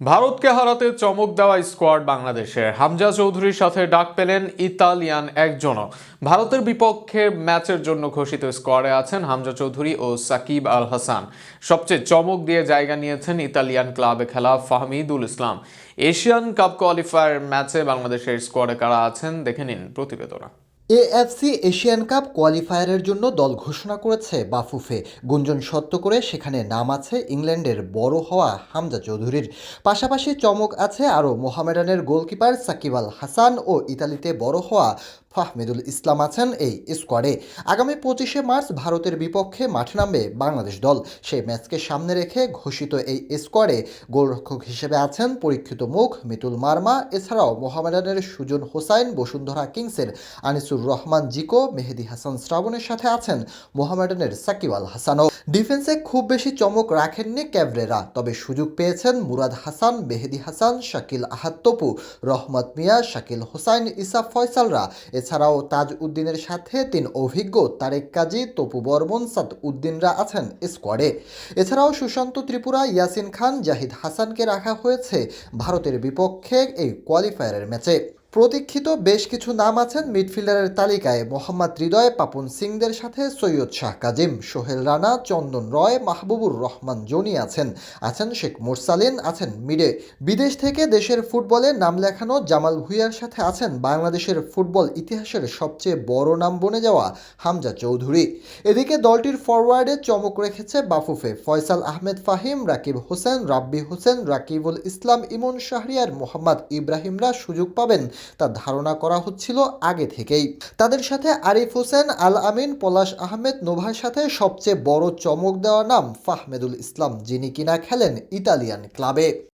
ভারতকে হারাতে চমক দেওয়া স্কোয়াড বাংলাদেশের। হামজা চৌধুরীর সাথে ডাক পেলেন ইতালিয়ান একজনও। ভারতের বিপক্ষে ম্যাচের জন্য ঘোষিত স্কোয়াডে আছেন হামজা চৌধুরী ও সাকিব আল হাসান। সবচেয়ে চমক দিয়ে জায়গা নিয়েছেন ইতালিয়ান ক্লাবে খেলা Fahmidul Islam. Asian Cup qualifier ম্যাচে বাংলাদেশের স্কোয়াডে কারা আছেন দেখে নিন প্রতিবেদনা। এএফসি এশিয়ান কাপ কোয়ালিফায়ারের জন্য দল ঘোষণা করেছে বাফুফে। গুঞ্জন সত্য করে সেখানে নাম আছে ইংল্যান্ডের বড় হওয়া হামজা চৌধুরীর। পাশাপাশি চমক আছে আরও মোহামেডানের গোলকিপার সাকিব আল হাসান ও ইতালিতে বড় হওয়া ফাহমিদুল ইসলাম আছেন এই স্কোয়াডে আগামী পঁচিশে মার্চ ভারতের বিপক্ষে মাঠে নামবে বাংলাদেশ দল। সেই ম্যাচকে সামনে রেখে ঘোষিত এই স্কোয়াডে গোলরক্ষক হিসেবে আছেন পরীক্ষিত মুখ মিতুল মার্মা, এছাড়াও মোহামেডানের সুজন হোসাইন, বসুন্ধরা কিংসের আনিসুর রহমান জিকো, মেহেদি হাসান শ্রাবণের সাথে আছেন মোহামেডানের সাকিব আল হাসানও। ডিফেন্সে খুব বেশি চমক রাখেননি ক্যাভরেরা, তবে সুযোগ পেয়েছেন মুরাদ হাসান, মেহেদি হাসান, শাকিল আহাদ তপু, রহমত মিয়া, শাকিল হোসাইন, ইসা ফয়সালরা। এছাড়াও তাজ উদ্দিনের সাথে তিন অভিজ্ঞ তারেক কাজী, তপু বর্মন, সাদ উদ্দিনরা আছেন স্কোয়াডে এছাড়াও সুশান্ত ত্রিপুরা, ইয়াসিন খান, জাহিদ হাসানকে রাখা হয়েছে ভারতের বিপক্ষে এই কোয়ালিফায়ারের ম্যাচে প্রতীক্ষিত বেশ কিছু নাম আছেন মিডফিল্ডারের তালিকায়। মোহাম্মদ হৃদয়, পাপন সিংদের সাথে সৈয়দ শাহ কাজিম, সোহেল রানা, চন্দন রয়, মাহবুবুর রহমান জনি আছেন। আছেন শেখ মুরসালিন, আছেন মিডে। বিদেশ থেকে দেশের ফুটবলে নাম লেখানো জামাল ভুইয়ার সাথে আছেন বাংলাদেশের ফুটবল ইতিহাসের সবচেয়ে বড় নাম বনে যাওয়া হামজা চৌধুরী। এদিকে দলটির ফরওয়ার্ডে চমক রেখেছে বাফুফে ফয়সাল আহমেদ ফাহিম, রাকিব হোসেন, রাব্বি হোসেন, রাকিবুল ইসলাম ইমন শাহরিয়ার, মোহাম্মদ ইব্রাহিমরা সুযোগ পাবেন তা ধারণা করা হচ্ছিল আগে থেকেই। তাদের সাথে আরিফ হোসেন, আল আমিন, পলাশ আহমেদ, নোভার সাথে সবচেয়ে বড় চমক দেওয়া নাম ফাহমেদুল ইসলাম, যিনি কিনা খেলেন ইতালিয়ান ক্লাবে।